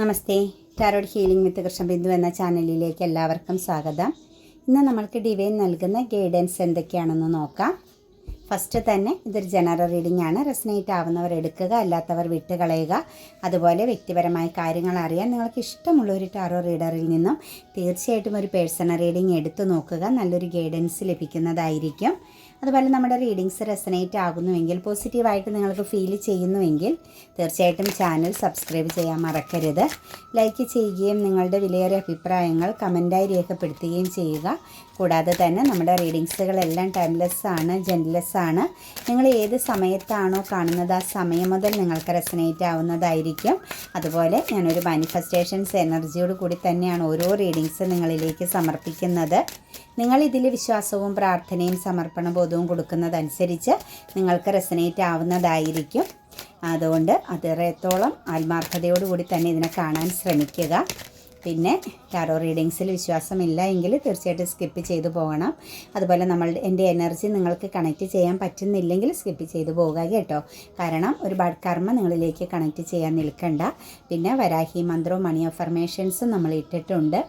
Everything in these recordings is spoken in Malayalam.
Namaste. Tarot healing with Krishnabindu എന്ന ചാനലിലേക്ക് എല്ലാവർക്കും സ്വാഗതം. ഇന്ന് നമ്മൾക്ക് ഡിവൈൻ നൽകുന്ന ഗൈഡൻസ് എന്തൊക്കെയാണെന്ന് നോക്കാം. ഫസ്റ്റ് തന്നെ ഇതൊരു ജനറൽ റീഡിംഗ് ആണ്. റെസനേറ്റ് ആവുന്നവർ എടുക്കുക അല്ലാത്തവർ വിട്ടുകളയുക. അതുപോലെ വ്യക്തിപരമായ കാര്യങ്ങൾ അറിയാൻ നിങ്ങൾക്ക് ഇഷ്ടമുള്ള ഒരു ടാറോ റീഡറിൽ നിന്നും തീർച്ചയായിട്ടും ഒരു പേഴ്സണൽ റീഡിംഗ് എടുത്തു നോക്കുക. നല്ലൊരു ഗൈഡൻസ് ലഭിക്കുന്നതായിരിക്കും. അതുപോലെ നമ്മുടെ റീഡിങ്സ് റെസനേറ്റ് ആകുന്നുവെങ്കിൽ പോസിറ്റീവായിട്ട് നിങ്ങൾക്ക് ഫീൽ ചെയ്യുന്നുവെങ്കിൽ തീർച്ചയായിട്ടും ചാനൽ സബ്സ്ക്രൈബ് ചെയ്യാൻ മറക്കരുത്. ലൈക്ക് ചെയ്യുകയും നിങ്ങളുടെ വിലയേറിയ അഭിപ്രായങ്ങൾ കമന്റായി രേഖപ്പെടുത്തുകയും ചെയ്യുക. കൂടാതെ തന്നെ നമ്മുടെ റീഡിങ്സുകളെല്ലാം ടൈംലെസ് ആണ് ആണ്. നിങ്ങൾ ഏത് സമയത്താണോ കാണുന്നത് ആ സമയം മുതൽ നിങ്ങൾക്ക് റെസനേറ്റ് ആവുന്നതായിരിക്കും. അതുപോലെ ഞാനൊരു മാനിഫെസ്റ്റേഷൻസ് എനർജിയോട് കൂടി തന്നെയാണ് ഓരോ റീഡിങ്സ് നിങ്ങളിലേക്ക് സമർപ്പിക്കുന്നത്. നിങ്ങൾ ഇതിൽ വിശ്വാസവും പ്രാർത്ഥനയും സമർപ്പണ ബോധവും കൊടുക്കുന്നതനുസരിച്ച് നിങ്ങൾക്ക് റെസനേറ്റ് ആവുന്നതായിരിക്കും. അതുകൊണ്ട് അത്രത്തോളം ആത്മാർത്ഥതയോടുകൂടി തന്നെ ഇതിനെ കാണാൻ ശ്രമിക്കുക. പിന്നെ ടാറോ റീഡിങ്സിൽ വിശ്വാസമില്ല എങ്കിൽ തീർച്ചയായിട്ടും സ്കിപ്പ് ചെയ്തു പോകണം. അതുപോലെ നമ്മൾ എന്റെ എനർജി നിങ്ങൾക്ക് കണക്റ്റ് ചെയ്യാൻ പറ്റുന്നില്ലെങ്കിൽ സ്കിപ്പ് ചെയ്തു പോകുക കേട്ടോ. കാരണം ഒരുപാട് കർമ്മ നിങ്ങളിലേക്ക് കണക്റ്റ് ചെയ്യാൻ നിൽക്കണ്ട. പിന്നെ വരാഹി മന്ത്രവും മണി അഫർമേഷൻസും നമ്മൾ ഇട്ടിട്ടുണ്ട്.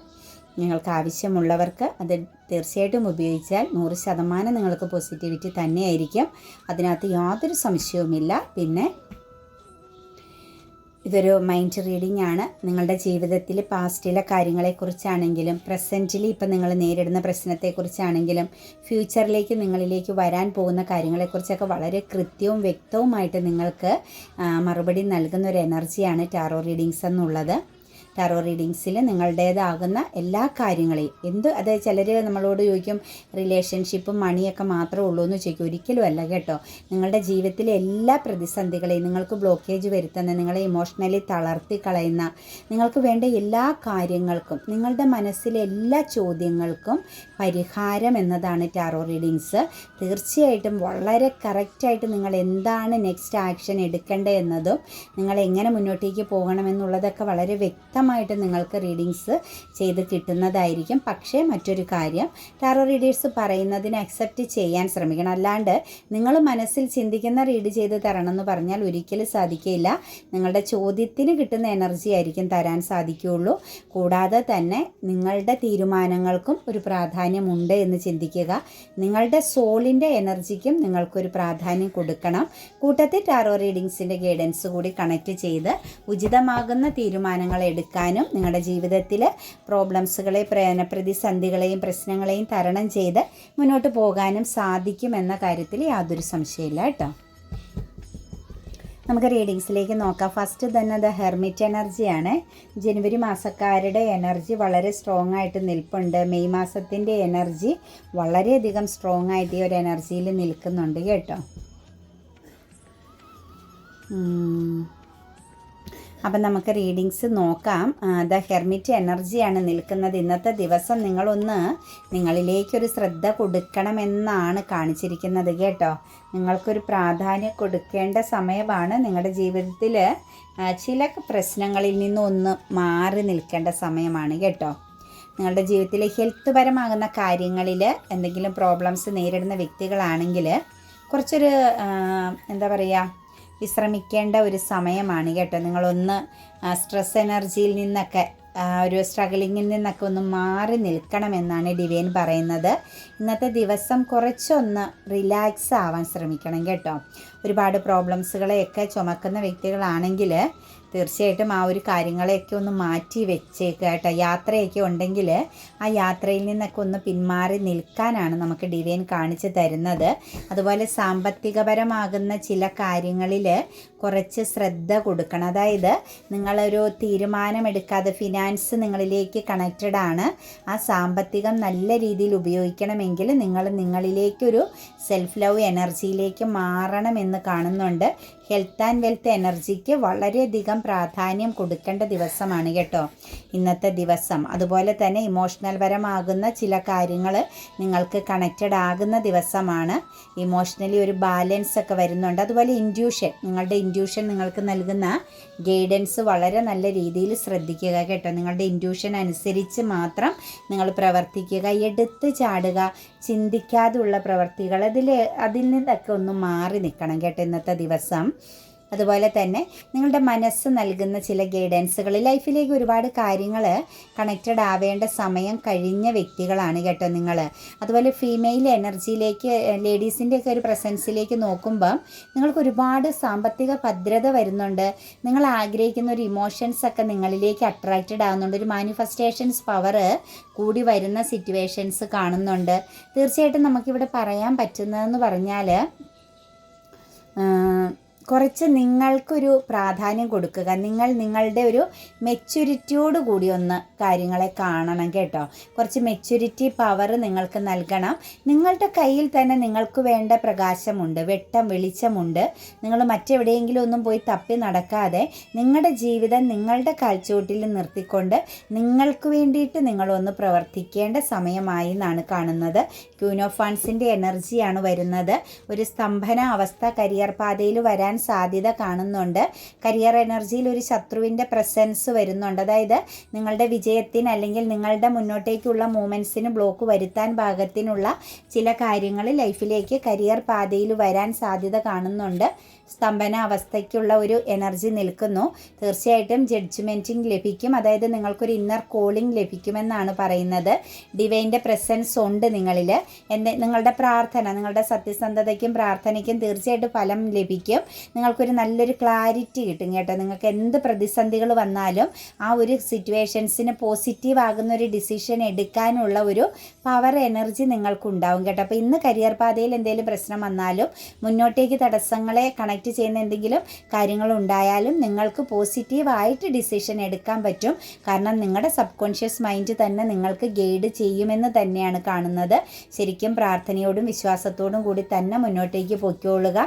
നിങ്ങൾക്ക് ആവശ്യമുള്ളവർക്ക് അത് തീർച്ചയായിട്ടും ഉപയോഗിച്ചാൽ നൂറ് ശതമാനം നിങ്ങൾക്ക് പോസിറ്റിവിറ്റി തന്നെയായിരിക്കും. അതിനകത്ത് യാതൊരു സംശയവുമില്ല. പിന്നെ ഇതൊരു മൈൻഡ് റീഡിംഗ് ആണ്. നിങ്ങളുടെ ജീവിതത്തിൽ പാസ്റ്റിലെ കാര്യങ്ങളെക്കുറിച്ചാണെങ്കിലും പ്രസന്റിൽ ഇപ്പം നിങ്ങൾ നേരിടുന്ന പ്രശ്നത്തെക്കുറിച്ചാണെങ്കിലും ഫ്യൂച്ചറിലേക്ക് നിങ്ങളിലേക്ക് വരാൻ പോകുന്ന കാര്യങ്ങളെക്കുറിച്ചൊക്കെ വളരെ കൃത്യവും വ്യക്തവുമായിട്ട് നിങ്ങൾക്ക് മറുപടി നൽകുന്ന ഒരു എനർജിയാണ് ടാറോ റീഡിങ്സ് എന്നുള്ളത്. ടാറോ റീഡിങ്സിൽ നിങ്ങളുടേതാകുന്ന എല്ലാ കാര്യങ്ങളെയും. എന്ത്? അതായത് ചിലർ നമ്മളോട് ചോദിക്കും റിലേഷൻഷിപ്പും മണിയൊക്കെ മാത്രമേ ഉള്ളൂ എന്ന് ചോദിക്കും. ഒരിക്കലും അല്ല കേട്ടോ. നിങ്ങളുടെ ജീവിതത്തിലെ എല്ലാ പ്രതിസന്ധികളെയും നിങ്ങൾക്ക് ബ്ലോക്കേജ് വരുത്തുന്ന നിങ്ങളെ ഇമോഷണലി തളർത്തി കളയുന്ന നിങ്ങൾക്ക് വേണ്ട എല്ലാ കാര്യങ്ങൾക്കും നിങ്ങളുടെ മനസ്സിലെ എല്ലാ ചോദ്യങ്ങൾക്കും പരിഹാരം എന്നതാണ് ടാറോ റീഡിങ്സ് തീർച്ചയായിട്ടും വളരെ കറക്റ്റായിട്ട് നിങ്ങൾ എന്താണ് നെക്സ്റ്റ് ആക്ഷൻ എടുക്കേണ്ടത് എന്നതും നിങ്ങൾ എങ്ങനെ മുന്നോട്ടേക്ക് പോകണമെന്നുള്ളതൊക്കെ വളരെ വ്യക്തമായി വ്യക്തമായിട്ട് നിങ്ങൾക്ക് റീഡിങ്സ് ചെയ്ത് കിട്ടുന്നതായിരിക്കും. പക്ഷേ മറ്റൊരു കാര്യം ടാറോ റീഡേഴ്സ് പറയുന്നതിന് അക്സെപ്റ്റ് ചെയ്യാൻ ശ്രമിക്കണം. അല്ലാണ്ട് നിങ്ങൾ മനസ്സിൽ ചിന്തിക്കുന്ന റീഡ് ചെയ്ത് തരണം എന്ന് പറഞ്ഞാൽ ഒരിക്കലും സാധിക്കില്ല നിങ്ങളുടെ ചോദ്യത്തിന് കിട്ടുന്ന എനർജി ആയിരിക്കും തരാൻ സാധിക്കുകയുള്ളൂ. കൂടാതെ തന്നെ നിങ്ങളുടെ തീരുമാനങ്ങൾക്കും ഒരു പ്രാധാന്യമുണ്ട് എന്ന് ചിന്തിക്കുക. നിങ്ങളുടെ സോളിന്റെ എനർജിക്കും നിങ്ങൾക്കൊരു പ്രാധാന്യം കൊടുക്കണം. കൂട്ടത്തിൽ ടാറോ റീഡിങ്സിന്റെ ഗൈഡൻസ് കൂടി കണക്ട് ചെയ്ത് ഉചിതമാകുന്ന തീരുമാനങ്ങൾ എടുക്കാൻ എടുക്കാനും നിങ്ങളുടെ ജീവിതത്തിൽ പ്രോബ്ലംസുകളെ പ്രതിസന്ധികളെയും പ്രശ്നങ്ങളെയും തരണം ചെയ്ത് മുന്നോട്ട് പോകാനും സാധിക്കും എന്ന കാര്യത്തിൽ യാതൊരു സംശയമില്ല കേട്ടോ. നമുക്ക് റീഡിങ്സിലേക്ക് നോക്കാം. ഫസ്റ്റ് തന്നെ ദ ഹെർമിറ്റ് എനർജിയാണ്. ജനുവരി മാസക്കാരുടെ എനർജി വളരെ സ്ട്രോങ് ആയിട്ട് നിൽപ്പുണ്ട്. മെയ് മാസത്തിന്റെ എനർജി വളരെയധികം സ്ട്രോങ് ആയിട്ട് ഈ ഒരു എനർജിയിൽ നിൽക്കുന്നുണ്ട് കേട്ടോ. അപ്പം നമുക്ക് റീഡിങ്സ് നോക്കാം. ദ ഹെർമിറ്റ് എനർജിയാണ് നിൽക്കുന്നത്. ഇന്നത്തെ ദിവസം നിങ്ങളൊന്ന് നിങ്ങളിലേക്കൊരു ശ്രദ്ധ കൊടുക്കണമെന്നാണ് കാണിച്ചിരിക്കുന്നത് കേട്ടോ. നിങ്ങൾക്കൊരു പ്രാധാന്യം കൊടുക്കേണ്ട സമയമാണ്. നിങ്ങളുടെ ജീവിതത്തിൽ ചില പ്രശ്നങ്ങളിൽ നിന്നൊന്ന് മാറി നിൽക്കേണ്ട സമയമാണ് കേട്ടോ. നിങ്ങളുടെ ജീവിതത്തിൽ ഹെൽത്ത് പരമാകുന്ന കാര്യങ്ങളിൽ എന്തെങ്കിലും പ്രോബ്ലംസ് നേരിടുന്ന വ്യക്തികളാണെങ്കിൽ കുറച്ചൊരു എന്താ പറയുക വിശ്രമിക്കേണ്ട ഒരു സമയമാണ് കേട്ടോ. നിങ്ങളൊന്ന് സ്ട്രെസ് എനർജിയിൽ നിന്നൊക്കെ ഒരു സ്ട്രഗിളിങ്ങിൽ നിന്നൊക്കെ ഒന്ന് മാറി നിൽക്കണമെന്നാണ് ഡിവൈൻ പറയുന്നത്. ഇന്നത്തെ ദിവസം കുറച്ചൊന്ന് റിലാക്സ് ആവാൻ ശ്രമിക്കണം കേട്ടോ. ഒരുപാട് പ്രോബ്ലംസുകളെയൊക്കെ ചുമക്കുന്ന വ്യക്തികളാണെങ്കിൽ തീർച്ചയായിട്ടും ആ ഒരു കാര്യങ്ങളെയൊക്കെ ഒന്ന് മാറ്റി വെച്ചേക്കുക കേട്ടോ. യാത്രയൊക്കെ ഉണ്ടെങ്കിൽ ആ യാത്രയിൽ നിന്നൊക്കെ ഒന്ന് പിന്മാറി നിൽക്കാനാണ് നമുക്ക് ഡിവൈൻ കാണിച്ചു തരുന്നത്. അതുപോലെ സാമ്പത്തികപരമാകുന്ന ചില കാര്യങ്ങളിൽ കുറച്ച് ശ്രദ്ധ കൊടുക്കണം. അതായത് നിങ്ങളൊരു തീരുമാനമെടുക്കാതെ ഫിനാൻസ് നിങ്ങളിലേക്ക് കണക്റ്റഡ് ആണ്. ആ സാമ്പത്തികം നല്ല രീതിയിൽ ഉപയോഗിക്കണമെങ്കിൽ നിങ്ങൾ നിങ്ങളിലേക്കൊരു സെൽഫ് ലവ് എനർജിയിലേക്ക് മാറണമെന്ന് കാണുന്നുണ്ട്. ഹെൽത്ത് ആൻഡ് വെൽത്ത് എനർജിക്ക് വളരെയധികം പ്രാധാന്യം കൊടുക്കേണ്ട ദിവസമാണ് കേട്ടോ. ഇന്നത്തെ ദിവസം. അതുപോലെ തന്നെ ഇമോഷണൽ പരമാകുന്ന ചില കാര്യങ്ങൾ നിങ്ങൾക്ക് കണക്റ്റഡ് ആകുന്ന ദിവസമാണ്. ഇമോഷണലി ഒരു ബാലൻസ് ഒക്കെ വരുന്നുണ്ട്. അതുപോലെ ഇൻഡ്യൂഷൻ നിങ്ങളുടെ ഇൻഡ്യൂഷൻ നിങ്ങൾക്ക് നൽകുന്ന ഗൈഡൻസ് വളരെ നല്ല രീതിയിൽ ശ്രദ്ധിക്കുക കേട്ടോ. നിങ്ങളുടെ ഇൻഡ്യൂഷൻ അനുസരിച്ച് മാത്രം നിങ്ങൾ പ്രവർത്തിക്കുക. എടുത്ത് ചാടുക. ചിന്തിക്കാതുള്ള പ്രവർത്തികൾ. അതിൽ അതിൽ നിന്നൊക്കെ ഒന്ന് മാറി നിൽക്കണം കേട്ടോ ഇന്നത്തെ ദിവസം. അതുപോലെ തന്നെ നിങ്ങളുടെ മനസ്സ് നൽകുന്ന ചില ഗൈഡൻസുകൾ ലൈഫിലേക്ക് ഒരുപാട് കാര്യങ്ങൾ കണക്റ്റഡ് ആവേണ്ട സമയം കഴിഞ്ഞ വ്യക്തികളാണ് കേട്ടോ നിങ്ങൾ അതുപോലെ ഫീമെയിൽ എനർജിയിലേക്ക് ലേഡീസിന്റെയൊക്കെ ഒരു പ്രസൻസിലേക്ക് നോക്കുമ്പം നിങ്ങൾക്ക് ഒരുപാട് സാമ്പത്തിക ഭദ്രത വരുന്നുണ്ട്. നിങ്ങൾ ആഗ്രഹിക്കുന്ന ഒരു ഇമോഷൻസ് ഒക്കെ നിങ്ങളിലേക്ക് അട്രാക്റ്റഡ് ആവുന്നുണ്ട്. ഒരു മാനിഫെസ്റ്റേഷൻസ് പവർ കൂടി വരുന്ന സിറ്റുവേഷൻസ് കാണുന്നുണ്ട്. തീർച്ചയായിട്ടും നമുക്കിവിടെ പറയാൻ പറ്റുന്നതെന്ന് പറഞ്ഞാൽ കുറച്ച് നിങ്ങൾക്കൊരു പ്രാധാന്യം കൊടുക്കുക. നിങ്ങൾ നിങ്ങളുടെ ഒരു മെച്യൂരിറ്റിയോട് കൂടി ഒന്ന് കാര്യങ്ങളെ കാണണം കേട്ടോ. കുറച്ച് മെച്യൂരിറ്റി പവർ നിങ്ങൾക്ക് നൽകണം. നിങ്ങളുടെ കയ്യിൽ തന്നെ നിങ്ങൾക്ക് വേണ്ട പ്രകാശമുണ്ട് വെട്ടം വെളിച്ചമുണ്ട്. നിങ്ങൾ മറ്റെവിടെയെങ്കിലും ഒന്നും പോയി തപ്പി നടക്കാതെ നിങ്ങളുടെ ജീവിതം നിങ്ങളുടെ കാൽച്ചുവട്ടിൽ നിർത്തിക്കൊണ്ട് നിങ്ങൾക്ക് വേണ്ടിയിട്ട് നിങ്ങളൊന്ന് പ്രവർത്തിക്കേണ്ട സമയമായി എന്നാണ് കാണുന്നത്. ക്യൂനോഫാൻസിന്റെ എനർജിയാണ് വരുന്നത്. ഒരു സ്തംഭന അവസ്ഥ കരിയർ പാതയിൽ വരാൻ സാധ്യത കാണുന്നുണ്ട്. കരിയർ എനർജിയിൽ ഒരു ശത്രുവിന്റെ പ്രസൻസ് വരുന്നുണ്ട്. അതായത് നിങ്ങളുടെ വിജയത്തിന് അല്ലെങ്കിൽ നിങ്ങളുടെ മുന്നോട്ടേക്കുള്ള മൂമെന്റ്സിന് ബ്ലോക്ക് വരുത്താൻ പാകത്തിനുള്ള ചില കാര്യങ്ങൾ ലൈഫിലേക്ക് കരിയർ പാതയിൽ വരാൻ സാധ്യത കാണുന്നുണ്ട്. സ്തംഭന അവസ്ഥയ്ക്കുള്ള ഒരു എനർജി നിൽക്കുന്നു. തീർച്ചയായിട്ടും ജഡ്ജ്മെന്റിങ് ലഭിക്കും. അതായത് നിങ്ങൾക്കൊരു ഇന്നർ കോളിംഗ് ലഭിക്കുമെന്നാണ് പറയുന്നത്. ഡിവൈന്റെ പ്രസൻസ് ഉണ്ട് നിങ്ങളിൽ. എന്തെ നിങ്ങളുടെ പ്രാർത്ഥന നിങ്ങളുടെ സത്യസന്ധതയ്ക്കും പ്രാർത്ഥനയ്ക്കും തീർച്ചയായിട്ടും ഫലം ലഭിക്കും. നിങ്ങൾക്കൊരു നല്ലൊരു ക്ലാരിറ്റി കിട്ടും കേട്ടോ. നിങ്ങൾക്ക് എന്ത് പ്രതിസന്ധികൾ വന്നാലും ആ ഒരു സിറ്റുവേഷൻസിന് പോസിറ്റീവ് ആകുന്ന ഒരു ഡിസിഷൻ എടുക്കാനുള്ള ഒരു പവർ എനർജി നിങ്ങൾക്കുണ്ടാവും കേട്ടോ. അപ്പോൾ ഇന്ന് കരിയർ പാതയിൽ എന്തെങ്കിലും പ്രശ്നം വന്നാലും മുന്നോട്ടേക്ക് തടസ്സങ്ങളെ കണക്ട് ചെയ്യുന്ന എന്തെങ്കിലും കാര്യങ്ങൾ ഉണ്ടായാലും നിങ്ങൾക്ക് പോസിറ്റീവായിട്ട് ഡിസിഷൻ എടുക്കാൻ പറ്റും. കാരണം നിങ്ങളുടെ സബ് കോൺഷ്യസ് മൈൻഡ് തന്നെ നിങ്ങൾക്ക് ഗൈഡ് ചെയ്യുമെന്ന് തന്നെയാണ് കാണുന്നത്. ശരിക്കും പ്രാർത്ഥനയോടും വിശ്വാസത്തോടും കൂടി തന്നെ മുന്നോട്ടേക്ക് പൊയ്ക്കൊള്ളുക.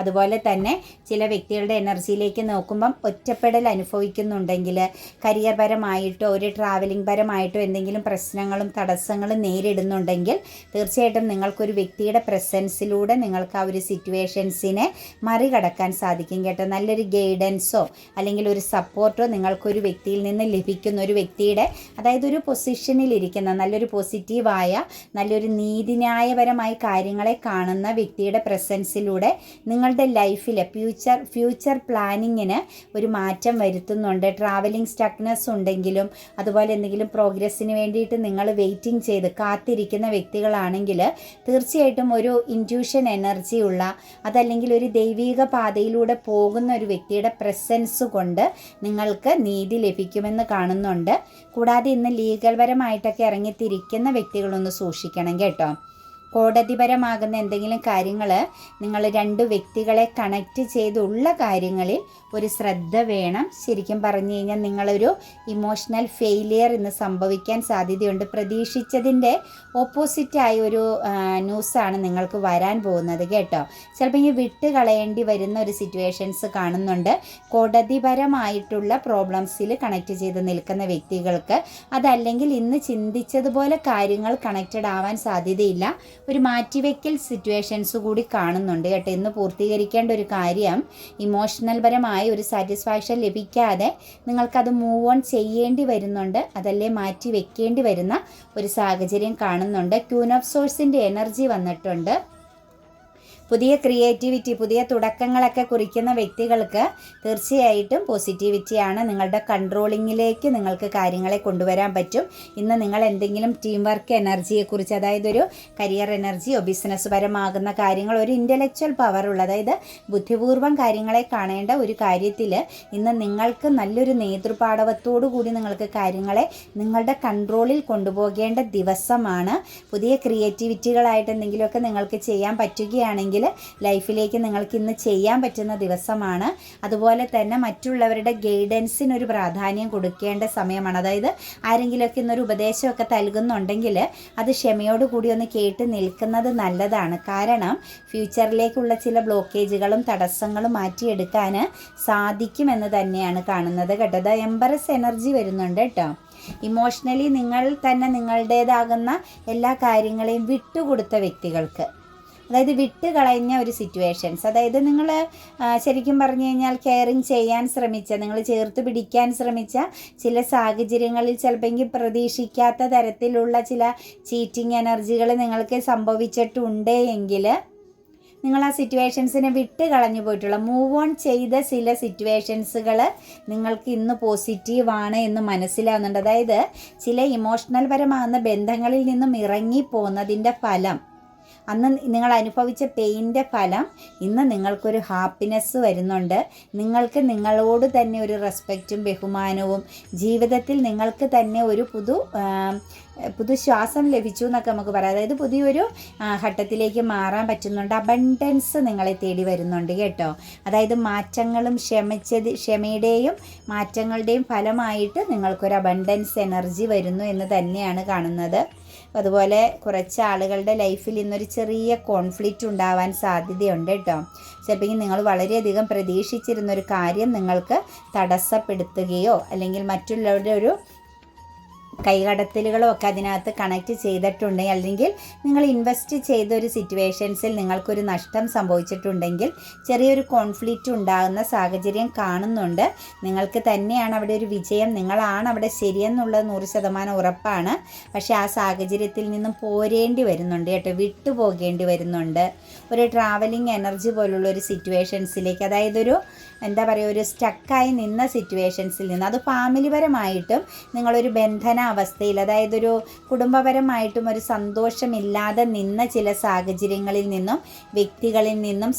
അതുപോലെ തന്നെ ചില വ്യക്തികളുടെ എനർജിയിലേക്ക് നോക്കുമ്പം ഒറ്റപ്പെടൽ അനുഭവിക്കുന്നുണ്ടെങ്കിൽ കരിയർ പരമായിട്ടോ ഒരു ട്രാവലിംഗ് പരമായിട്ടോ എന്തെങ്കിലും പ്രശ്നങ്ങളും തടസ്സങ്ങളും നേരിടുന്നുണ്ടെങ്കിൽ തീർച്ചയായിട്ടും നിങ്ങൾക്കൊരു വ്യക്തിയുടെ പ്രസൻസിലൂടെ നിങ്ങൾക്ക് ആ ഒരു സിറ്റുവേഷൻസിനെ മറികടക്കാൻ സാധിക്കും കേട്ടോ. നല്ലൊരു ഗൈഡൻസോ അല്ലെങ്കിൽ ഒരു സപ്പോർട്ടോ നിങ്ങൾക്കൊരു വ്യക്തിയിൽ നിന്ന് ലഭിക്കുന്ന ഒരു വ്യക്തിയുടെ അതായത് ഒരു പൊസിഷനിൽ ഇരിക്കുന്ന നല്ലൊരു പോസിറ്റീവായ നല്ലൊരു നീതിന്യായപരമായി കാര്യങ്ങളെ കാണുന്ന വ്യക്തിയുടെ പ്രസൻസിലൂടെ നിങ്ങളുടെ ലൈഫിലെ ഫ്യൂച്ചർ ഫ്യൂച്ചർ പ്ലാനിങ്ങിന് ഒരു മാറ്റം വരുത്തുന്നുണ്ട്. ട്രാവലിംഗ് സ്റ്റക്നെസ് ഉണ്ടെങ്കിലും അതുപോലെ എന്തെങ്കിലും പ്രോഗ്രസ്സിന് വേണ്ടിയിട്ട് നിങ്ങൾ വെയിറ്റിംഗ് ചെയ്ത് കാത്തിരിക്കുന്ന വ്യക്തികളാണെങ്കിൽ തീർച്ചയായിട്ടും ഒരു ഇന്റ്യൂഷൻ എനർജി ഉള്ള അതല്ലെങ്കിൽ ഒരു ദൈവിക പാതയിലൂടെ പോകുന്ന ഒരു വ്യക്തിയുടെ പ്രസൻസ് കൊണ്ട് നിങ്ങൾക്ക് നീതി ലഭിക്കുമെന്ന് കാണുന്നുണ്ട്. കൂടാതെ ഇന്ന് ലീഗൽപരമായിട്ടൊക്കെ ഇറങ്ങിത്തിരിക്കുന്ന വ്യക്തികളൊന്ന് സൂക്ഷിക്കണം കേട്ടോ. കോടതിപരമാകുന്ന എന്തെങ്കിലും കാര്യങ്ങൾ നിങ്ങൾ രണ്ട് വ്യക്തികളെ കണക്റ്റ് ചെയ്തുള്ള കാര്യങ്ങളിൽ ഒരു ശ്രദ്ധ വേണം. ശരിക്കും പറഞ്ഞു കഴിഞ്ഞാൽ നിങ്ങളൊരു ഇമോഷണൽ ഫെയിലിയർ ഇന്ന് സംഭവിക്കാൻ സാധ്യതയുണ്ട്. പ്രതീക്ഷിച്ചതിന്റെ ഓപ്പോസിറ്റായ ഒരു ന്യൂസാണ് നിങ്ങൾക്ക് വരാൻ പോകുന്നത് കേട്ടോ. ചിലപ്പോൾ ഇനി വിട്ട് കളയേണ്ടി വരുന്ന ഒരു സിറ്റുവേഷൻസ് കാണുന്നുണ്ട്. കോടതിപരമായിട്ടുള്ള പ്രോബ്ലംസിൽ കണക്ട് ചെയ്ത് നിൽക്കുന്ന വ്യക്തികൾക്ക് അതല്ലെങ്കിൽ ഇന്ന് ചിന്തിച്ചതുപോലെ കാര്യങ്ങൾ കണക്റ്റഡ് ആവാൻ സാധ്യതയില്ല. ഒരു മാറ്റിവെക്കൽ സിറ്റുവേഷൻസ് കൂടി കാണുന്നുണ്ട് കേട്ടോ. ഇന്ന് പൂർത്തീകരിക്കേണ്ട ഒരു കാര്യം ഇമോഷണൽ പരമായ ഒരു സാറ്റിസ്ഫാക്ഷൻ ലഭിക്കാതെ നിങ്ങൾക്കത് മൂവ് ഓൺ ചെയ്യേണ്ടി വരുന്നുണ്ട്. അതല്ലേ മാറ്റി വെക്കേണ്ടി വരുന്ന ഒരു സാഹചര്യം കാണുന്നുണ്ട്. ക്യൂൻ ഓഫ് സോഴ്സിന്റെ എനർജി വന്നിട്ടുണ്ട്. പുതിയ ക്രിയേറ്റിവിറ്റി പുതിയ തുടക്കങ്ങളൊക്കെ കുറിക്കുന്ന വ്യക്തികൾക്ക് തീർച്ചയായിട്ടും പോസിറ്റിവിറ്റിയാണ് നിങ്ങളുടെ കൺട്രോളിങ്ങിലേക്ക് നിങ്ങൾക്ക് കാര്യങ്ങളെ കൊണ്ടുവരാൻ പറ്റും. ഇന്ന് നിങ്ങൾ എന്തെങ്കിലും ടീം വർക്ക് എനർജിയെക്കുറിച്ച് അതായത് ഒരു കരിയർ എനർജിയോ ബിസിനസ് പരമാകുന്ന കാര്യങ്ങൾ ഒരു ഇന്റലക്ച്വൽ പവറുള്ള അതായത് ബുദ്ധിപൂർവം കാര്യങ്ങളെ കാണേണ്ട ഒരു കാര്യത്തിൽ ഇന്ന് നിങ്ങൾക്ക് നല്ലൊരു നേതൃപാടവത്തോടു കൂടി നിങ്ങൾക്ക് കാര്യങ്ങളെ നിങ്ങളുടെ കൺട്രോളിൽ കൊണ്ടുപോകേണ്ട ദിവസമാണ്. പുതിയ ക്രിയേറ്റിവിറ്റികളായിട്ട് എന്തെങ്കിലുമൊക്കെ നിങ്ങൾക്ക് ചെയ്യാൻ പറ്റുകയാണെങ്കിൽ ലൈഫിലേക്ക് നിങ്ങൾക്ക് ഇന്ന് ചെയ്യാൻ പറ്റുന്ന ദിവസമാണ്. അതുപോലെ തന്നെ മറ്റുള്ളവരുടെ ഗൈഡൻസിനൊരു പ്രാധാന്യം കൊടുക്കേണ്ട സമയമാണ്. അതായത് ആരെങ്കിലുമൊക്കെ ഇന്നൊരു ഉപദേശമൊക്കെ നൽകുന്നുണ്ടെങ്കിൽ അത് ക്ഷമയോടുകൂടി ഒന്ന് കേട്ട് നിൽക്കുന്നത് നല്ലതാണ്. കാരണം ഫ്യൂച്ചറിലേക്കുള്ള ചില ബ്ലോക്കേജുകളും തടസ്സങ്ങളും മാറ്റിയെടുക്കാൻ സാധിക്കുമെന്ന് തന്നെയാണ് കാണുന്നത് കേട്ടോ. ദ എംബറസ് എനർജി വരുന്നുണ്ട് കേട്ടോ. ഇമോഷണലി നിങ്ങൾ തന്നെ നിങ്ങളുടേതാകുന്ന എല്ലാ കാര്യങ്ങളെയും വിട്ടുകൊടുത്ത വ്യക്തികൾക്ക്. അതായത് വിട്ട് കളഞ്ഞ ഒരു സിറ്റുവേഷൻസ് അതായത് നിങ്ങൾ ശരിക്കും പറഞ്ഞു കഴിഞ്ഞാൽ കെയറിങ് ചെയ്യാൻ ശ്രമിച്ച നിങ്ങൾ ചേർത്ത് പിടിക്കാൻ ശ്രമിച്ച ചില സാഹചര്യങ്ങളിൽ ചിലപ്പോൾ പ്രതീക്ഷിക്കാത്ത തരത്തിലുള്ള ചില ചീറ്റിംഗ് എനർജികൾ നിങ്ങൾക്ക് സംഭവിച്ചിട്ടുണ്ട് എങ്കിൽ നിങ്ങൾ ആ സിറ്റുവേഷൻസിനെ വിട്ട് കളഞ്ഞു പോയിട്ടുള്ള മൂവ് ഓൺ ചെയ്ത ചില സിറ്റുവേഷൻസുകൾ നിങ്ങൾക്ക് ഇന്ന് പോസിറ്റീവാണ് എന്ന് മനസ്സിലാവുന്നുണ്ട്. അതായത് ചില ഇമോഷണൽ പരമാകുന്ന ബന്ധങ്ങളിൽ നിന്നും ഇറങ്ങി പോകുന്നതിന്റെ ഫലം അന്ന് നിങ്ങൾ അനുഭവിച്ച പെയിന്റെ ഫലം ഇന്ന് നിങ്ങൾക്കൊരു ഹാപ്പിനെസ് വരുന്നുണ്ട്. നിങ്ങൾക്ക് നിങ്ങളോട് തന്നെ ഒരു റെസ്പെക്റ്റും ബഹുമാനവും ജീവിതത്തിൽ നിങ്ങൾക്ക് തന്നെ ഒരു പുതു ആ, പുതു ശ്വാസം ലഭിച്ചു എന്നൊക്കെ നമുക്ക് പറയാം. അതായത് പുതിയൊരു ഘട്ടത്തിലേക്ക് മാറാൻ പറ്റുന്നുണ്ട്. അബണ്ടൻസ് നിങ്ങളെ തേടി വരുന്നുണ്ട് കേട്ടോ. അതായത് മാറ്റങ്ങളും ക്ഷമിച്ചത് ക്ഷമയുടെയും മാറ്റങ്ങളുടെയും ഫലമായിട്ട് നിങ്ങൾക്കൊരു അബണ്ടൻസ് എനർജി വരുന്നു എന്ന് തന്നെയാണ് കാണുന്നത്. അതുപോലെ കുറച്ച് ആളുകളുടെ ലൈഫിൽ ഇന്നൊരു ചെറിയ കോൺഫ്ലിക്റ്റ് ഉണ്ടാവാൻ സാധ്യതയുണ്ട് കേട്ടോ. ചിലപ്പോൾ നിങ്ങൾ വളരെയധികം പ്രതീക്ഷിച്ചിരുന്നൊരു കാര്യം നിങ്ങൾക്ക് തടസ്സപ്പെടുത്തുകയോ അല്ലെങ്കിൽ മറ്റുള്ളവരുടെ ഒരു കൈകടത്തലുകളോ ഒക്കെ അതിനകത്ത് കണക്ട് ചെയ്തിട്ടുണ്ടെങ്കിൽ അല്ലെങ്കിൽ നിങ്ങൾ ഇൻവെസ്റ്റ് ചെയ്ത ഒരു സിറ്റുവേഷൻസിൽ നിങ്ങൾക്കൊരു നഷ്ടം സംഭവിച്ചിട്ടുണ്ടെങ്കിൽ ചെറിയൊരു കോൺഫ്ലിക്റ്റ് ഉണ്ടാകുന്ന സാഹചര്യം കാണുന്നുണ്ട്. നിങ്ങൾക്ക് തന്നെയാണ് അവിടെ ഒരു വിജയം. നിങ്ങളാണ് അവിടെ ശരിയെന്നുള്ളത് നൂറ് ശതമാനം ഉറപ്പാണ്. പക്ഷേ ആ സാഹചര്യത്തിൽ നിന്നും പോരേണ്ടി വരുന്നുണ്ട് കേട്ടോ. വിട്ടുപോകേണ്ടി വരുന്നുണ്ട്. ഒരു ട്രാവലിംഗ് എനർജി പോലുള്ള ഒരു സിറ്റുവേഷൻസിലേക്ക് അതായത് ഒരു എന്താ പറയുക ഒരു സ്റ്റക്കായി നിന്ന സിറ്റുവേഷൻസിൽ നിന്ന്. അത് ഫാമിലിപരമായിട്ടും നിങ്ങളൊരു ബന്ധന അവസ്ഥയിൽ അതായത് ഒരു കുടുംബപരമായിട്ടും ഒരു സന്തോഷമില്ലാതെ നിന്ന ചില സാഹചര്യങ്ങളിൽ നിന്നും വ്യക്തികളിൽ നിന്നും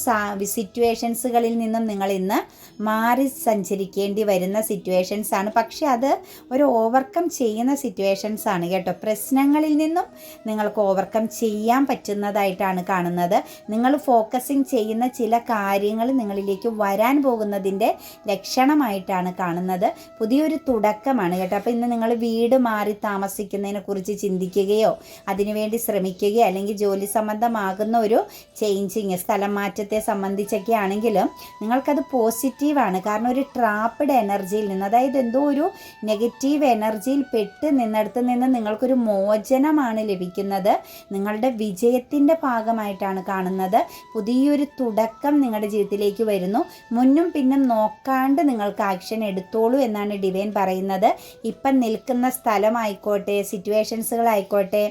സിറ്റുവേഷൻസുകളിൽ നിന്നും നിങ്ങൾ ഇന്ന് മാറി സഞ്ചരിക്കേണ്ടി വരുന്ന സിറ്റുവേഷൻസ് ആണ് പക്ഷെ അത് ഒരു ഓവർകം ചെയ്യുന്ന സിറ്റുവേഷൻസ് ആണ് കേട്ടോ. പ്രശ്നങ്ങളിൽ നിന്നും നിങ്ങൾക്ക് ഓവർകം ചെയ്യാൻ പറ്റുന്നതായിട്ടാണ് കാണുന്നത്. നിങ്ങൾ ഫോക്കസിങ് ചെയ്യുന്ന ചില കാര്യങ്ങൾ നിങ്ങളിലേക്ക് വരാൻ പോകുന്നതിന്റെ ലക്ഷണമായിട്ടാണ് കാണുന്നത്. പുതിയൊരു തുടക്കമാണ് കേട്ടോ. അപ്പോൾ ഇന്ന് നിങ്ങൾ വീട് മാറി താമസിക്കുന്നതിനെ കുറിച്ച് ചിന്തിക്കുകയോ അതിനുവേണ്ടി ശ്രമിക്കുകയോ അല്ലെങ്കിൽ ജോലി സംബന്ധമാകുന്ന ഒരു ചേഞ്ചിങ് സ്ഥലം മാറ്റത്തെ സംബന്ധിച്ചൊക്കെ ആണെങ്കിലും നിങ്ങൾക്കത് പോസിറ്റീവാണ്. കാരണം ഒരു ട്രാപ്പഡ് എനർജിയിൽ നിന്ന് അതായത് എന്തോ ഒരു നെഗറ്റീവ് എനർജിയിൽ പെട്ട് നിന്നിടത്ത് നിന്ന് നിങ്ങൾക്കൊരു മോചനമാണ് ലഭിക്കുന്നത്. നിങ്ങളുടെ വിജയത്തിന്റെ ഭാഗമായിട്ടാണ് കാണുന്നത്. പുതിയൊരു തുടക്കം നിങ്ങളുടെ ജീവിതത്തിലേക്ക് വരുന്നു. മുന്നും പിന്നും നോക്കാണ്ട് നിങ്ങൾക്ക് ആക്ഷൻ എടുത്തോളൂ എന്നാണ് ഡിവൈൻ പറയുന്നത്. ഇപ്പം നിൽക്കുന്ന സ്ഥലമായിക്കോട്ടെ സിറ്റുവേഷൻസുകളായിക്കോട്ടെ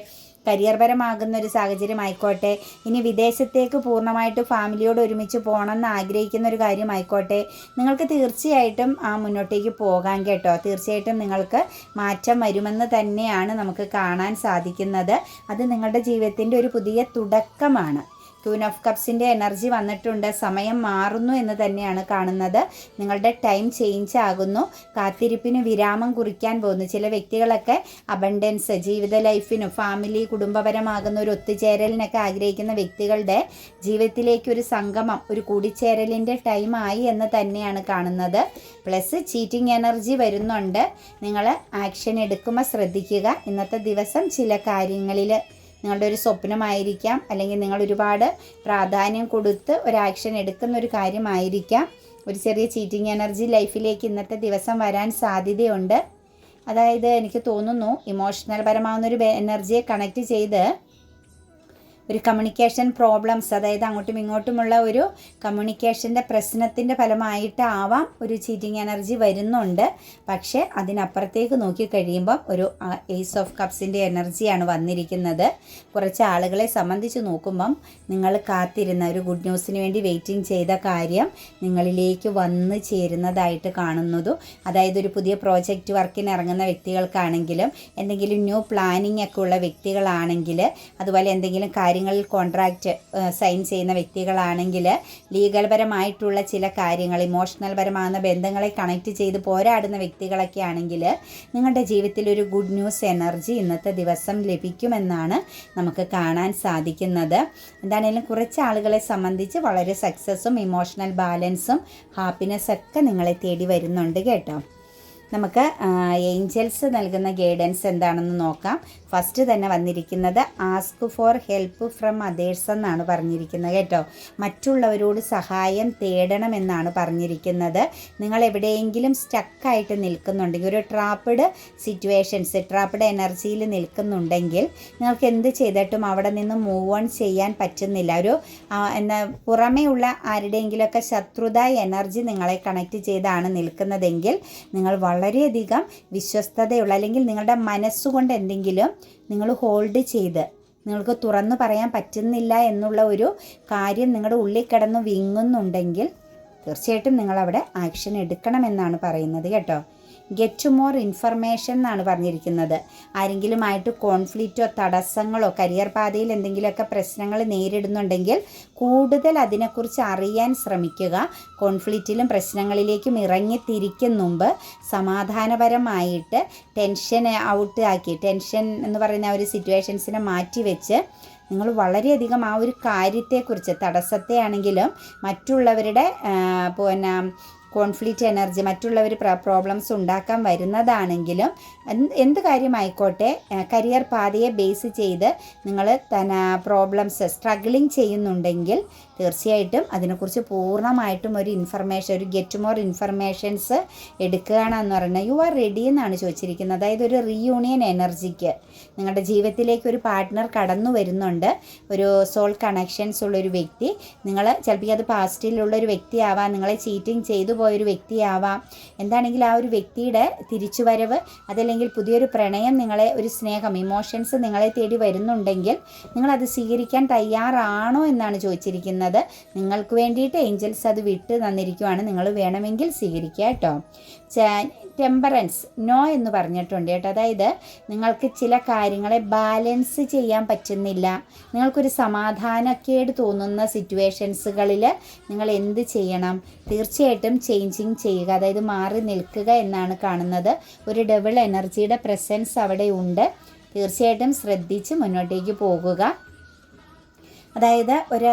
കരിയർ പരമാകുന്ന ഒരു സാഹചര്യം ആയിക്കോട്ടെ ഇനി വിദേശത്തേക്ക് പൂർണമായിട്ട് ഫാമിലിയോട് ഒരുമിച്ച് പോകണമെന്ന് ആഗ്രഹിക്കുന്ന ഒരു കാര്യമായിക്കോട്ടെ നിങ്ങൾക്ക് തീർച്ചയായിട്ടും ആ മുന്നോട്ടേക്ക് പോകാൻ കേട്ടോ. തീർച്ചയായിട്ടും നിങ്ങൾക്ക് മാറ്റം വരുമെന്ന് തന്നെയാണ് നമുക്ക് കാണാൻ സാധിക്കുന്നത്. അത് നിങ്ങളുടെ ജീവിതത്തിന്റെ ഒരു പുതിയ തുടക്കമാണ്. ക്യൂൻ ഓഫ് കപ്സിന്റെ എനർജി വന്നിട്ടുണ്ട്. സമയം മാറുന്നു എന്ന് തന്നെയാണ് കാണുന്നത്. നിങ്ങളുടെ ടൈം ചേഞ്ച് ആകുന്നു. കാത്തിരിപ്പിന് വിരാമം കുറിക്കാൻ പോകുന്നു. ചില വ്യക്തികളൊക്കെ അബണ്ടൻസ് ജീവിത ലൈഫിനും ഫാമിലി കുടുംബപരമാകുന്ന ഒരു ഒത്തുചേരലിനൊക്കെ ആഗ്രഹിക്കുന്ന വ്യക്തികളുടെ ജീവിതത്തിലേക്ക് ഒരു സംഗമം ഒരു കൂടിച്ചേരലിന്റെ ടൈമായി എന്ന് തന്നെയാണ് കാണുന്നത്. പ്ലസ് ചീറ്റിംഗ് എനർജി വരുന്നുണ്ട്. നിങ്ങൾ ആക്ഷൻ എടുക്കുമ്പോൾ ശ്രദ്ധിക്കുക. ഇന്നത്തെ ദിവസം ചില കാര്യങ്ങളിൽ നിങ്ങളുടെ ഒരു സ്വപ്നമായിരിക്കാം. അല്ലെങ്കിൽ നിങ്ങൾ ഒരുപാട് പ്രാധാന്യം കൊടുത്ത് ഒരു ആക്ഷൻ എടുക്കുന്ന ഒരു കാര്യമായിരിക്കാം. ഒരു ചെറിയ ചീറ്റിംഗ് എനർജി ലൈഫിലേക്ക് ഇന്നത്തെ ദിവസം വരാൻ സാധ്യതയുണ്ട്. അതായത് എനിക്ക് തോന്നുന്നു ഇമോഷണൽ പരമാവുന്ന ഒരു എനർജിയെ കണക്ട് ചെയ്ത് ഒരു കമ്മ്യൂണിക്കേഷൻ പ്രോബ്ലംസ് അതായത് അങ്ങോട്ടും ഇങ്ങോട്ടുമുള്ള ഒരു കമ്മ്യൂണിക്കേഷന്റെ പ്രശ്നത്തിന്റെ ഫലമായിട്ടാവാം ഒരു ചീറ്റിംഗ് എനർജി വരുന്നുണ്ട്. പക്ഷേ അതിനപ്പുറത്തേക്ക് നോക്കിക്കഴിയുമ്പം ഒരു ഏസ് ഓഫ് കപ്സിന്റെ എനർജിയാണ് വന്നിരിക്കുന്നത്. കുറച്ച് ആളുകളെ സംബന്ധിച്ച് നോക്കുമ്പം നിങ്ങൾ കാത്തിരുന്ന ഒരു ഗുഡ് ന്യൂസിന് വേണ്ടി വെയിറ്റിംഗ് ചെയ്ത കാര്യം നിങ്ങളിലേക്ക് വന്ന് ചേരുന്നതായിട്ട് കാണുന്നതും അതായത് ഒരു പുതിയ പ്രോജക്റ്റ് വർക്കിന് ഇറങ്ങുന്ന വ്യക്തികൾക്കാണെങ്കിലും എന്തെങ്കിലും ന്യൂ പ്ലാനിങ് ഒക്കെ ഉള്ള വ്യക്തികളാണെങ്കിൽ അതുപോലെ എന്തെങ്കിലും കാര്യങ്ങളിൽ കോൺട്രാക്റ്റ് സൈൻ ചെയ്യുന്ന വ്യക്തികളാണെങ്കിൽ ലീഗൽ പരമായിട്ടുള്ള ചില കാര്യങ്ങൾ ഇമോഷണൽ പരമാകുന്ന ബന്ധങ്ങളെ കണക്ട് ചെയ്ത് പോരാടുന്ന വ്യക്തികളൊക്കെ ആണെങ്കിൽ നിങ്ങളുടെ ജീവിതത്തിൽ ഒരു ഗുഡ് ന്യൂസ് എനർജി ഇന്നത്തെ ദിവസം ലഭിക്കുമെന്നാണ് നമുക്ക് കാണാൻ സാധിക്കുന്നത്. എന്താണെങ്കിലും കുറച്ച് ആളുകളെ സംബന്ധിച്ച് വളരെ സക്സസ്സും ഇമോഷണൽ ബാലൻസും ഹാപ്പിനെസ് ഒക്കെ നിങ്ങളെ തേടി വരുന്നുണ്ട് കേട്ടോ. നമുക്ക് ഏഞ്ചൽസ് നൽകുന്ന ഗൈഡൻസ് എന്താണെന്ന് നോക്കാം. ഫസ്റ്റ് തന്നെ വന്നിരിക്കുന്നത് ask for help from others എന്നാണ് പറഞ്ഞിരിക്കുന്നത് കേട്ടോ. മറ്റുള്ളവരോട് സഹായം തേടണമെന്നാണ് പറഞ്ഞിരിക്കുന്നത്. നിങ്ങൾ എവിടെയെങ്കിലും സ്റ്റക്കായിട്ട് നിൽക്കുന്നുണ്ടെങ്കിൽ ഒരു ട്രാപ്പിഡ് സിറ്റുവേഷൻസ് ട്രാപ്പിഡ് എനർജിയിൽ നിൽക്കുന്നുണ്ടെങ്കിൽ നിങ്ങൾക്ക് എന്ത് ചെയ്തിട്ടും അവിടെ നിന്ന് മൂവ് ഓൺ ചെയ്യാൻ പറ്റുന്നില്ല. ഒരു എന്താ പുറമേ ഉള്ള ആരുടെയെങ്കിലുമൊക്കെ ശത്രുത എനർജി നിങ്ങളെ കണക്ട് ചെയ്താണ് നിൽക്കുന്നതെങ്കിൽ നിങ്ങൾ വളരെയധികം വിശ്വസ്തതയുള്ള അല്ലെങ്കിൽ നിങ്ങളുടെ മനസ്സുകൊണ്ട് എന്തെങ്കിലും നിങ്ങൾ ഹോൾഡ് ചെയ്ത് നിങ്ങൾക്ക് തുറന്നു പറയാൻ പറ്റുന്നില്ല എന്നുള്ള ഒരു കാര്യം നിങ്ങളുടെ ഉള്ളിൽ കിടന്ന് വിങ്ങുന്നുണ്ടെങ്കിൽ തീർച്ചയായിട്ടും നിങ്ങളവിടെ ആക്ഷൻ എടുക്കണമെന്നാണ് പറയുന്നത് കേട്ടോ. ഗെറ്റ് മോർ ഇൻഫർമേഷൻ എന്നാണ് പറഞ്ഞിരിക്കുന്നത്. ആരെങ്കിലുമായിട്ട് കോൺഫ്ലിക്റ്റോ തടസ്സങ്ങളോ കരിയർ പാതയിൽ എന്തെങ്കിലുമൊക്കെ പ്രശ്നങ്ങൾ നേരിടുന്നുണ്ടെങ്കിൽ കൂടുതൽ അതിനെക്കുറിച്ച് അറിയാൻ ശ്രമിക്കുക. കോൺഫ്ലിക്റ്റിലും പ്രശ്നങ്ങളിലേക്കും ഇറങ്ങിത്തിരിക്കും മുമ്പ് സമാധാനപരമായിട്ട് ടെൻഷൻ ഔട്ട് ആക്കി ടെൻഷൻ എന്ന് പറയുന്ന ഒരു സിറ്റുവേഷൻസിനെ മാറ്റി വെച്ച് നിങ്ങൾ വളരെയധികം ആ ഒരു കാര്യത്തെക്കുറിച്ച് തടസ്സത്തെ ആണെങ്കിലും മറ്റുള്ളവരുടെ പിന്നെ കോൺഫ്ലിക്റ്റ് എനർജി മറ്റുള്ളവർ പ്രോബ്ലംസ് ഉണ്ടാക്കാൻ വരുന്നതാണെങ്കിലും എന്ത് കാര്യമായിക്കോട്ടെ കരിയർ പാതയെ ബേസ് ചെയ്ത് നിങ്ങൾ തന പ്രോബ്ലംസ് സ്ട്രഗിളിങ് ചെയ്യുന്നുണ്ടെങ്കിൽ തീർച്ചയായിട്ടും അതിനെക്കുറിച്ച് പൂർണമായിട്ടും ഒരു ഇൻഫർമേഷൻ ഒരു ഗെറ്റ് മോർ ഇൻഫർമേഷൻസ് എടുക്കുകയാണെന്ന് പറയുന്നത്. യു ആർ റെഡി എന്നാണ് ചോദിച്ചിരിക്കുന്നത്. അതായത് ഒരു റീയൂണിയൻ എനർജിക്ക് നിങ്ങളുടെ ജീവിതത്തിലേക്ക് ഒരു പാർട്ട്ണർ കടന്നു വരുന്നുണ്ട്. ഒരു സോൾ കണക്ഷൻസ് ഉള്ളൊരു വ്യക്തി നിങ്ങൾ ചിലപ്പോൾ അത് പാസ്റ്റിലുള്ള ഒരു വ്യക്തിയാവാം നിങ്ങളെ ചീറ്റിംഗ് ചെയ്തു പോയൊരു വ്യക്തിയാവാം. എന്താണെങ്കിൽ ആ ഒരു വ്യക്തിയുടെ തിരിച്ചുവരവ് അതല്ലെങ്കിൽ പുതിയൊരു പ്രണയം നിങ്ങളെ ഒരു സ്നേഹം ഇമോഷൻസ് നിങ്ങളെ തേടി വരുന്നുണ്ടെങ്കിൽ നിങ്ങളത് സ്വീകരിക്കാൻ തയ്യാറാണോ എന്നാണ് ചോദിച്ചിരിക്കുന്നത്. നിങ്ങൾക്ക് വേണ്ടിയിട്ട് ഏഞ്ചൽസ് അത് വിട്ട് തന്നിരിക്കുവാണ്. നിങ്ങൾ വേണമെങ്കിൽ സ്വീകരിക്കുക കേട്ടോ. ടെമ്പറൻസ് നോ എന്ന് പറഞ്ഞിട്ടുണ്ട് കേട്ടോ. അതായത് നിങ്ങൾക്ക് ചില കാര്യങ്ങളെ ബാലൻസ് ചെയ്യാൻ പറ്റുന്നില്ല. നിങ്ങൾക്കൊരു സമാധാനക്കേട് തോന്നുന്ന സിറ്റുവേഷൻസുകളിൽ നിങ്ങൾ എന്ത് ചെയ്യണം? തീർച്ചയായിട്ടും ചേഞ്ചിങ് ചെയ്യുക. അതായത് മാറി നിൽക്കുക എന്നാണ് കാണുന്നത്. ഒരു ഡബിൾ എനർജിയുടെ പ്രസൻസ് അവിടെ ഉണ്ട്. തീർച്ചയായിട്ടും ശ്രദ്ധിച്ച് മുന്നോട്ടേക്ക് പോകുക. അതായത് ഒരു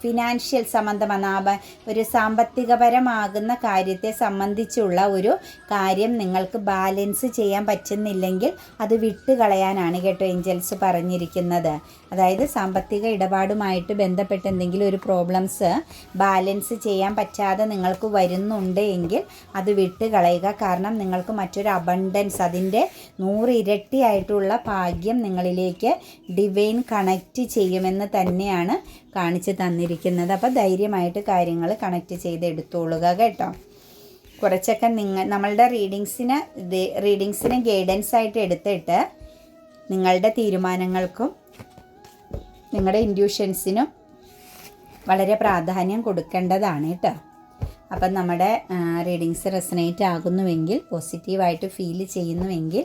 ഫിനാൻഷ്യൽ സംബന്ധമാണ്. ആ ഒരു സാമ്പത്തികപരമാകുന്ന കാര്യത്തെ സംബന്ധിച്ചുള്ള ഒരു കാര്യം നിങ്ങൾക്ക് ബാലൻസ് ചെയ്യാൻ പറ്റുന്നില്ലെങ്കിൽ അത് വിട്ടുകളയാനാണ് കേട്ടോ ഏഞ്ചൽസ് പറഞ്ഞിരിക്കുന്നത്. അതായത് സാമ്പത്തിക ഇടപാടുമായിട്ട് ബന്ധപ്പെട്ട് എന്തെങ്കിലും ഒരു പ്രോബ്ലംസ് ബാലൻസ് ചെയ്യാൻ പറ്റാതെ നിങ്ങൾക്ക് വരുന്നുണ്ട് എങ്കിൽ അത് വിട്ട് കളയുക. കാരണം നിങ്ങൾക്ക് മറ്റൊരു അബണ്ടൻസ് അതിന്റെ നൂറ് ഇരട്ടിയായിട്ടുള്ള ഭാഗ്യം നിങ്ങളിലേക്ക് ഡിവൈൻ കണക്റ്റ് ചെയ്യുമെന്ന് തന്നെയാണ് കാണിച്ചു തന്നിരിക്കുന്നത്. അപ്പോൾ ധൈര്യമായിട്ട് കാര്യങ്ങൾ കണക്റ്റ് ചെയ്ത് എടുത്തോളുക കേട്ടോ. കുറച്ചൊക്കെ നിങ്ങൾ നമ്മളുടെ റീഡിങ്സിന് റീഡിങ്സിന് ഗൈഡൻസ് ആയിട്ട് എടുത്തിട്ട് നിങ്ങളുടെ തീരുമാനങ്ങൾക്കും നിങ്ങളുടെ ഇൻഡ്യൂഷൻസിനും വളരെ പ്രാധാന്യം കൊടുക്കേണ്ടതാണ് കേട്ടോ. അപ്പം നമ്മുടെ റീഡിങ്സ് റെസനേറ്റ് ആകുന്നുവെങ്കിൽ പോസിറ്റീവായിട്ട് ഫീൽ ചെയ്യുന്നുവെങ്കിൽ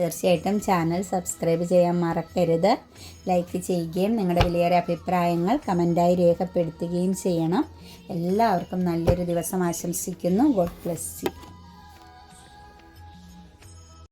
തീർച്ചയായിട്ടും ചാനൽ സബ്സ്ക്രൈബ് ചെയ്യാൻ മറക്കരുത്. ലൈക്ക് ചെയ്യുകയും നിങ്ങളുടെ വലിയൊരു അഭിപ്രായങ്ങൾ കമന്റായി രേഖപ്പെടുത്തുകയും ചെയ്യണം. എല്ലാവർക്കും നല്ലൊരു ദിവസം ആശംസിക്കുന്നു. God bless you.